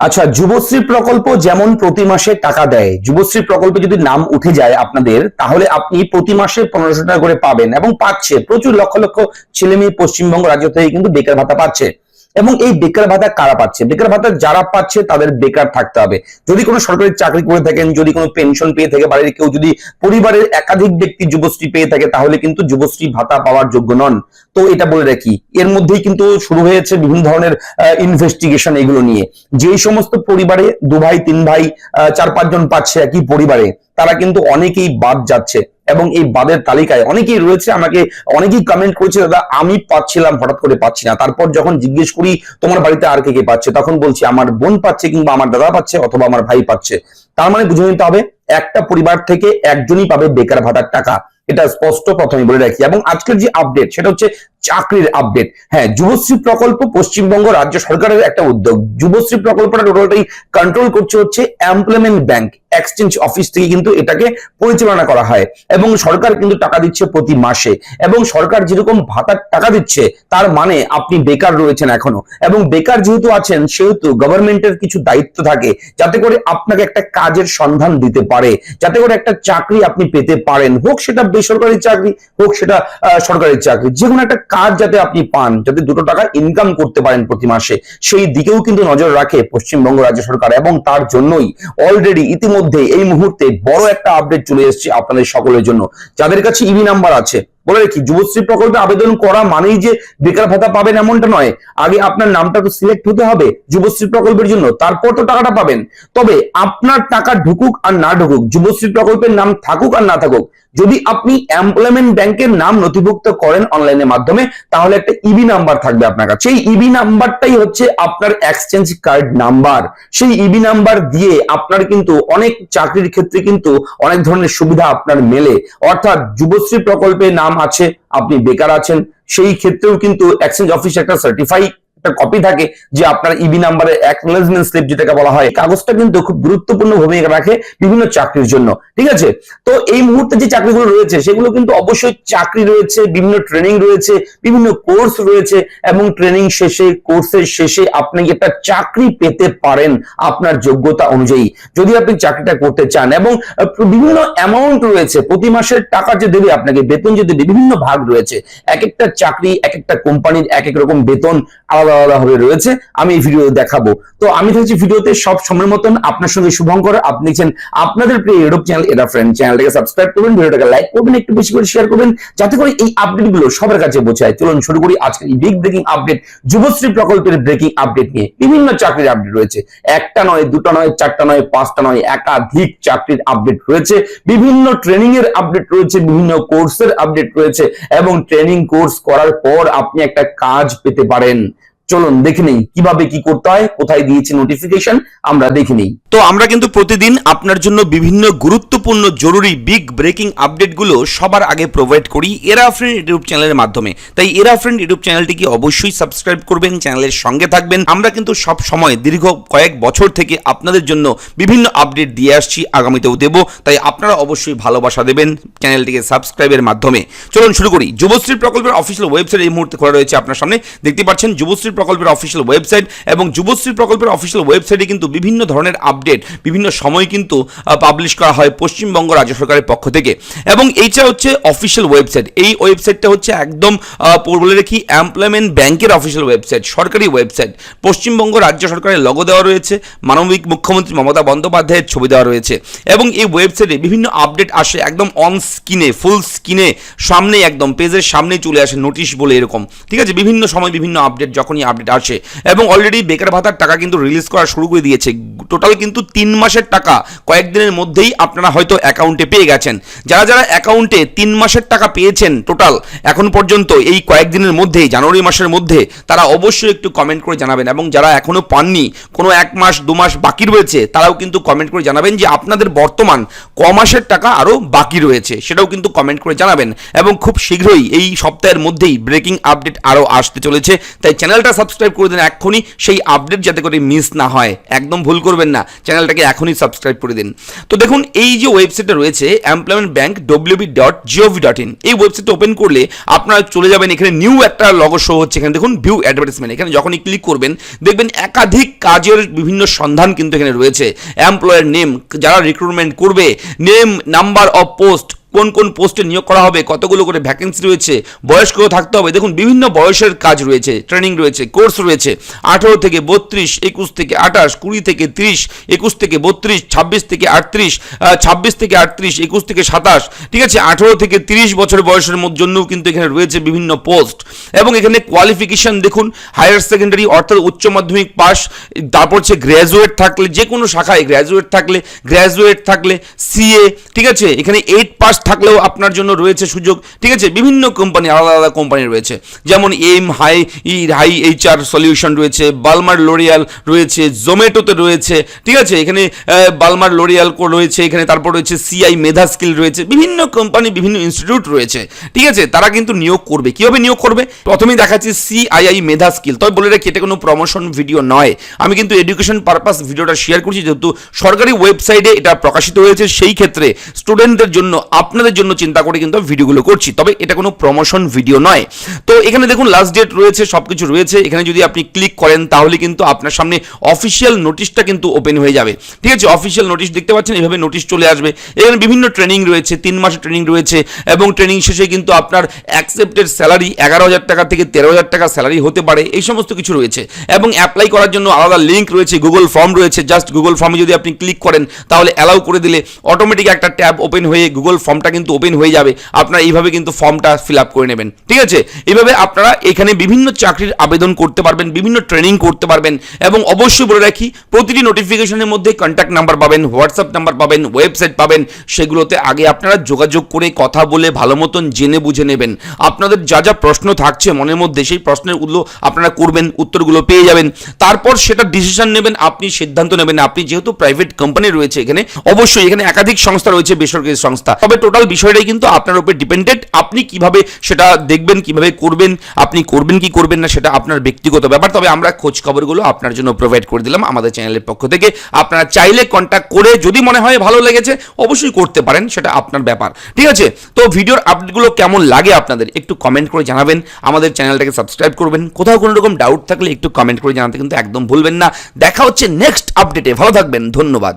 আচ্ছা যুবশ্রী প্রকল্প যেমন প্রতি মাসে টাকা দেয়, যুবশ্রী প্রকল্পে যদি নাম উঠে যায় আপনাদের, তাহলে আপনি প্রতি মাসে পনেরোশো টাকা করে পাবেন এবং পাচ্ছে। প্রচুর লক্ষ লক্ষ ছেলে মেয়ে পশ্চিমবঙ্গ রাজ্য থেকে কিন্তু বেকার ভাতা পাচ্ছে। এবং এই বেকার ভাতা কারা পাচ্ছে? বেকার ভাতা যারা পাচ্ছে তাদের বেকার থাকতে হবে। যদি কোনো সরকারি চাকরি করে থাকেন, যদি কোনো পেনশন পেয়ে থাকে বাড়ির কেউ, যদি পরিবারের একাধিক ব্যক্তি যুবশ্রী পেয়ে থাকে, তাহলে কিন্তু যুবশ্রী ভাতা পাওয়ার যোগ্য নন। তো এটা বলে রাখি। এর মধ্যেই কিন্তু শুরু হয়েছে বিভিন্ন ধরনের ইনভেস্টিগেশন এগুলো নিয়ে। যেই সমস্ত পরিবারে দু ভাই, তিন ভাই চার পাঁচজন পাচ্ছে একই পরিবারে তারা কিন্তু অনেকেই বাদ যাচ্ছে এবং এই বাদের তালিকায় অনেকেই রয়েছে, আমাকে অনেকেই কমেন্ট করেছে, দাদা, আমি পাচ্ছিলাম, হঠাৎ করে পাচ্ছি না। তারপর যখন জিজ্ঞেস করি, তোমার বাড়িতে আর কে কে পাচ্ছে? তখন বলছি, আমার বোন পাচ্ছে কিংবা আমার দাদা পাচ্ছে অথবা আমার ভাই পাচ্ছে। তার মানে বুঝে নিতে হবে, একটা পরিবার থেকে একজনই পাবে বেকার ভাতার টাকা। এটা স্পষ্ট প্রথমে বলে রাখি। এবং আজকের যে আপডেট সেটা হচ্ছে চাকরির আপডেট হ্যাঁ যুবশ্রী প্রকল্প পশ্চিমবঙ্গ রাজ্য সরকারের একটা উদ্যোগ। যুবশ্রী প্রকল্পটা টোটালটাই কন্ট্রোল করছে হচ্ছে এমপ্লয়মেন্ট ব্যাংক এক্সচেঞ্জ অফিস থেকে কিন্তু এটাকে পরিচালনা করা হয়। এবং সরকার কিন্তু টাকা দিচ্ছে প্রতি মাসে। এবং সরকার যেরকম ভাতার টাকা দিচ্ছে, তার মানে আপনি বেকার রয়েছেন এখনও। এবং বেকার যেহেতু আছেন, সেহেতু গভর্নমেন্টের কিছু দায়িত্ব থাকে, যাতে করে আপনাকে একটা কাজের সন্ধান দিতে পারে। যাতে করে একটা চাকরি আপনি পেতে পারেন। হোক সেটা বেসরকারি চাকরি, হোক সেটা সরকারি চাকরি। যে একটা কাজ যাতে আপনি পান, যাতে দুটো টাকা ইনকাম করতে পারেন প্রতি মাসে, সেই দিকেও কিন্তু নজর রাখে পশ্চিমবঙ্গ রাজ্য সরকার এবং তার জন্যই অলরেডি ইতিমধ্যে এই মুহূর্তে বড় একটা আপডেট চলে এসছে আপনাদের সকলের জন্য। যাদের কাছে ইভি নাম্বার আছে বলে রাখি যুবশ্রী প্রকল্পে আবেদন করা মানেই যে বেকার ভাতা পাবেন এমনটা নয়। আগে আপনার নামটা তো সিলেক্ট হতে হবে যুবশ্রী প্রকল্পের জন্য, তারপর তো টাকাটা পাবেন। তবে আপনার টাকা ঢুকুক আর না ঢুকুক, যুবশ্রী প্রকল্পের নাম থাকুক আর না থাকুক, যদি আপনি এমপ্লয়মেন্ট ব্যাংকের নাম নথিভুক্ত করেন অনলাইনের মাধ্যমে, তাহলে একটা ইবি নাম্বার থাকবে আপনার কাছে। সেই ইবি নাম্বারটাই হচ্ছে আপনার এক্সচেঞ্জ কার্ড নাম্বার সেই ইবি নাম্বার দিয়ে আপনার কিন্তু অনেক চাকরির ক্ষেত্রে কিন্তু অনেক ধরনের সুবিধা আপনার মেলে। অর্থাৎ যুবশ্রী প্রকল্পে নাম আছে আপনি বেকার আছেন সেই ক্ষেত্রেও কিন্তু এক্সচেঞ্জ অফিস একটা সার্টিফাই একটা কপি থাকে যে আপনার ইবি নাম্বারের অ্যাকনোলেজমেন্ট স্লিপ যেটাকে বলা হয়, কাগজটা কিন্তু খুব গুরুত্বপূর্ণ ভূমিকা রাখে বিভিন্ন চাকরির জন্য, ঠিক আছে? তো এই মুহূর্তে যে চাকরিগুলো রয়েছে, সেগুলো কিন্তু অবশ্যই চাকরি রয়েছে, বিভিন্ন ট্রেনিং রয়েছে, বিভিন্ন কোর্স রয়েছে এবং ট্রেনিং শেষে কোর্সের শেষে আপনি একটা চাকরি পেতে পারেন আপনার যোগ্যতা অনুযায়ী। যদি আপনি চাকরিটা করতে চান এবং বিভিন্ন অ্যামাউন্ট রয়েছে, প্রতি মাসের টাকা যে দেবে আপনাকে, বেতন যে দেবে, বিভিন্ন ভাগ রয়েছে। এক একটা চাকরি, এক একটা কোম্পানির এক এক রকম বেতন আলাদা আলাদা ভাবে রয়েছে, আমি এই ভিডিও দেখাবো। তো আমি থাকছি ভিডিওতে সব সময়ের মতন। আপনার সঙ্গে শুভঙ্কর, আপনি দেখছেন আপনাদের প্রিয় ইউটিউব চ্যানেল এরা ফ্রেন্ড চ্যানেলটাকে সাবস্ক্রাইব করবেন, ভিডিওটাকে লাইক করবেন, একটু বেশি করে শেয়ার করবেন, যাতে করে এই আপডেটগুলো সবার কাছে পৌঁছায় চলুন শুরু করি আজকের বিগ ব্রেকিং আপডেট যুবশ্রী প্রকল্পের ব্রেকিং আপডেট নিয়ে। বিভিন্ন চাকরির আপডেট রয়েছে। একটা নয়, দুটা নয়, চারটা নয়, পাঁচটা নয়, একাধিক চাকরির আপডেট রয়েছে। বিভিন্ন ট্রেনিং এর আপডেট রয়েছে, বিভিন্ন কোর্সের আপডেট রয়েছে। এবং ট্রেনিং কোর্স করার পর আপনি একটা কাজ পেতে পারেন। চলুন দেখে নেই, কীভাবে কি করতে হয়, কোথায় দিয়েছে নোটিফিকেশন আমরা দেখে নেই। তো আমরা কিন্তু প্রতিদিন আপনার জন্য বিভিন্ন গুরুত্বপূর্ণ জরুরি বিগ ব্রেকিং আপডেটগুলো সবার আগে প্রোভাইড করি এরা ফ্রেন্ড ইউটিউব চ্যানেলের মাধ্যমে। তাই এরা ফ্রেন্ড ইউটিউব চ্যানেলটিকে অবশ্যই সাবস্ক্রাইব করবেন চ্যানেলের সঙ্গে থাকবেন। আমরা কিন্তু সব সময় দীর্ঘ কয়েক বছর থেকে আপনাদের জন্য বিভিন্ন আপডেট দিয়ে আসছি, আগামীতেও দেব। তাই আপনারা অবশ্যই ভালোবাসা দেবেন চ্যানেলটিকে সাবস্ক্রাইবের মাধ্যমে। চলুন শুরু করি। যুবশ্রী প্রকল্পের অফিসিয়াল ওয়েবসাইট এই মুহূর্তে খোলা রয়েছে আপনার সামনে। দেখতে পাচ্ছেন, যুবশ্রী প্রকল্পের অফিসিয়াল ওয়েবসাইট এবং যুবশ্রী প্রকল্পের অফিসিয়াল ওয়েবসাইটে কিন্তু বিভিন্ন ধরনের আপডেট বিভিন্ন সময় কিন্তু পাবলিশ করা হয় পশ্চিমবঙ্গ রাজ্য সরকারের পক্ষ থেকে। এবং এইটা হচ্ছে অফিসিয়াল ওয়েবসাইট এই ওয়েবসাইটটা হচ্ছে একদম বলে রাখি এমপ্লয়মেন্ট ব্যাংকের অফিসিয়াল ওয়েবসাইট সরকারি ওয়েবসাইট পশ্চিমবঙ্গ রাজ্য সরকারের লগো দেওয়া রয়েছে, মানবিক মুখ্যমন্ত্রী মমতা বন্দ্যোপাধ্যায়ের ছবি দেওয়া রয়েছে। এবং এই ওয়েবসাইটে বিভিন্ন আপডেট আসে একদম অন স্ক্রিনে ফুল স্ক্রিনে সামনে একদম পেজের সামনে চলে আসে নোটিশ বলে এরকম। ঠিক আছে? বিভিন্ন সময় বিভিন্ন আপডেট যখনই আপডেট আসে। এবং অলরেডি বেকার ভাতার টাকা কিন্তু রিলিজ করা শুরু করে দিয়েছে। টোটাল কিন্তু তিন মাসের টাকা কয়েকদিনের মধ্যেই আপনারা হয়তো অ্যাকাউন্টে পেয়ে গেছেন। যারা যারা অ্যাকাউন্টে তিন মাসের টাকা পেয়েছেন টোটাল এখন পর্যন্ত এই কয়েকদিনের মধ্যেই, জানুয়ারি মাসের মধ্যে, তারা অবশ্যই একটু কমেন্ট করে জানাবেন। এবং যারা এখনও পাননি, কোনো এক মাস, দু মাস বাকি রয়েছে, তারাও কিন্তু কমেন্ট করে জানাবেন যে আপনাদের বর্তমান ক মাসের টাকা আরও বাকি রয়েছে। সেটাও কিন্তু কমেন্ট করে জানাবেন। এবং খুব শীঘ্রই এই সপ্তাহের মধ্যেই ব্রেকিং আপডেট আরও আসতে চলেছে। তাই চ্যানেলটা সাবস্ক্রাইব করে দেন এক্ষুনি, সেই আপডেট যাতে করে মিস না হয়। একদম ভুল করবেন করবেন না চ্যানেলটাকে এখনই সাবস্ক্রাইব করে দিন। তো দেখুন, এই যে ওয়েবসাইটটা রয়েছে employment bank WB dot GOV dot in এই ওয়েবসাইটটা ওপেন করলে আপনারা চলে যাবেন, এখানে নিউ একটা লগো শো হচ্ছে। এখানে দেখুন ভিউ অ্যাডভার্টাইজমেন্ট এখানে যখনই ক্লিক করবেন, দেখবেন একাধিক কাজের বিভিন্ন সন্ধান কিন্তু এখানে রয়েছে। এমপ্লয়ের নেম যারা রিক্রুটমেন্ট করবে নেম নাম্বার অফ পোস্ট কোন কোন পোস্টে নিয়োগ করা হবে, কতগুলো করে ভ্যাকেন্সি রয়েছে বয়স কত থাকতে হবে। দেখুন, বিভিন্ন বয়সের কাজ রয়েছে ট্রেনিং রয়েছে কোর্স রয়েছে। আঠেরো থেকে বত্রিশ, একুশ থেকে আঠাশ, কুড়ি থেকে ত্রিশ, একুশ থেকে বত্রিশ, ছাব্বিশ থেকে আটত্রিশ ছাব্বিশ থেকে আটত্রিশ, একুশ থেকে সাতাশ। ঠিক আছে, আঠেরো থেকে তিরিশ বছর বয়সের জন্যও কিন্তু এখানে রয়েছে বিভিন্ন পোস্ট এবং এখানে কোয়ালিফিকেশন দেখুন হায়ার সেকেন্ডারি অর্থাৎ উচ্চ মাধ্যমিক পাস, তারপর হচ্ছে গ্র্যাজুয়েট থাকলে যে কোনো শাখায় গ্র্যাজুয়েট থাকলে গ্র্যাজুয়েট থাকলে সিএ ঠিক আছে? এখানে এইট পাস থাকলেও আপনার জন্য রয়েছে সুযোগ। ঠিক আছে? বিভিন্ন কোম্পানি, আলাদা আলাদা কোম্পানি রয়েছে। যেমন M, hi, E, hi HR solution রয়েছে, বালমার লোরিয়াল রয়েছে, জোম্যাটোতে রয়েছে, ঠিক আছে? এখানে বালমার লোরিয়াল রয়েছে, এখানে তারপর রয়েছে সিআই মেধা স্কিল রয়েছে, বিভিন্ন কোম্পানি, বিভিন্ন ইনস্টিটিউট রয়েছে, ঠিক আছে? তারা কিন্তু নিয়োগ করবে। কীভাবে নিয়োগ করবে? প্রথমেই দেখাচ্ছি সিআইআই মেধা স্কিল। তবে বলে রাখি, এটা কোনো প্রমোশন ভিডিও নয়। আমি কিন্তু এডুকেশন পারপাস ভিডিওটা শেয়ার করছি, যেহেতু সরকারি ওয়েবসাইটে এটা প্রকাশিত হয়েছে, সেই ক্ষেত্রে স্টুডেন্টদের জন্য আপনাদের জন্য চিন্তা করে কিন্তু ভিডিওগুলো করছি। তবে এটা কোনো প্রমোশন ভিডিও নয়। তো এখানে দেখুন লাস্ট ডেট রয়েছে সব কিছু রয়েছে। এখানে যদি আপনি ক্লিক করেন, তাহলে কিন্তু আপনার সামনে অফিসিয়াল নোটিশটা কিন্তু ওপেন হয়ে যাবে। ঠিক আছে? অফিসিয়াল নোটিশ দেখতে পাচ্ছেন, এভাবে নোটিশ চলে আসবে। এখানে বিভিন্ন ট্রেনিং রয়েছে, তিন মাসের ট্রেনিং রয়েছে এবং ট্রেনিং শেষে কিন্তু আপনার অ্যাকসেপ্টেড স্যালারি এগারো হাজার টাকা থেকে তেরো হাজার টাকা স্যালারি হতে পারে। এই সমস্ত কিছু রয়েছে। এবং অ্যাপ্লাই করার জন্য আলাদা লিঙ্ক রয়েছে গুগল ফর্ম রয়েছে। জাস্ট গুগল ফর্মে যদি আপনি ক্লিক করেন, তাহলে অ্যালাউ করে দিলে অটোমেটিক একটা ট্যাব ওপেন হয়ে গুগল ফর্মটা কিন্তু ওপেন হয়ে যাবে। আপনারা এইভাবে কিন্তু ফর্মটা ফিল আপ করে নেবেন। ঠিক আছে? এইভাবে আপনারা এখানে বিভিন্ন চাকরির আবেদন করতে পারবেন, বিভিন্ন ট্রেনিং করতে পারবেন এবং অবশ্যই বলে রাখি, প্রতিটি নোটিফিকেশনের মধ্যে কন্ট্যাক্ট নাম্বার পাবেন হোয়াটসঅ্যাপ নাম্বার পাবেন ওয়েবসাইট পাবেন, সেগুলোতে আগে আপনারা যোগাযোগ করে কথা বলে ভালো মতন জেনে বুঝে নেবেন। আপনাদের যা যা প্রশ্ন থাকছে মনের মধ্যে, সেই প্রশ্নের প্রশ্নেরগুলো আপনারা করবেন, উত্তরগুলো পেয়ে যাবেন। তারপর সেটা ডিসিশন নেবেন, আপনি সিদ্ধান্ত নেবেন। আপনি যেহেতু প্রাইভেট কোম্পানি রয়েছে এখানে, অবশ্যই এখানে একাধিক সংস্থা রয়েছে, বেসরকারি সংস্থা। তবে টোটাল বিষয়টাই কিন্তু আপনার উপর ডিপেন্ডেন্ট। আপনি কীভাবে সেটা দেখবেন, কীভাবে করবেন, আপনি করবেন কি করবেন না সেটা আপনার ব্যক্তিগত ব্যাপার। তবে আমরা খোঁজ খবরগুলো আপনার জন্য প্রোভাইড করে দিলাম আমাদের চ্যানেলের পক্ষ থেকে। আপনারা চাইলে কন্ট্যাক্ট করে যদি মনে হয় ভালো লেগেছে, অবশ্যই করতে পারেন, সেটা আপনার ব্যাপার। ঠিক আছে? তো ভিডিওর আপডেটগুলো কেমন লাগে আপনাদের একটু কমেন্ট করে জানাবেন। আমাদের চ্যানেলটাকে সাবস্ক্রাইব করবেন। কোথাও কোনো রকম ডাউট থাকলে একটু কমেন্ট করে জানাতে কিন্তু একদম ভুলবেন না। দেখা হচ্ছে নেক্সট আপডেটে ভালো থাকবেন। ধন্যবাদ।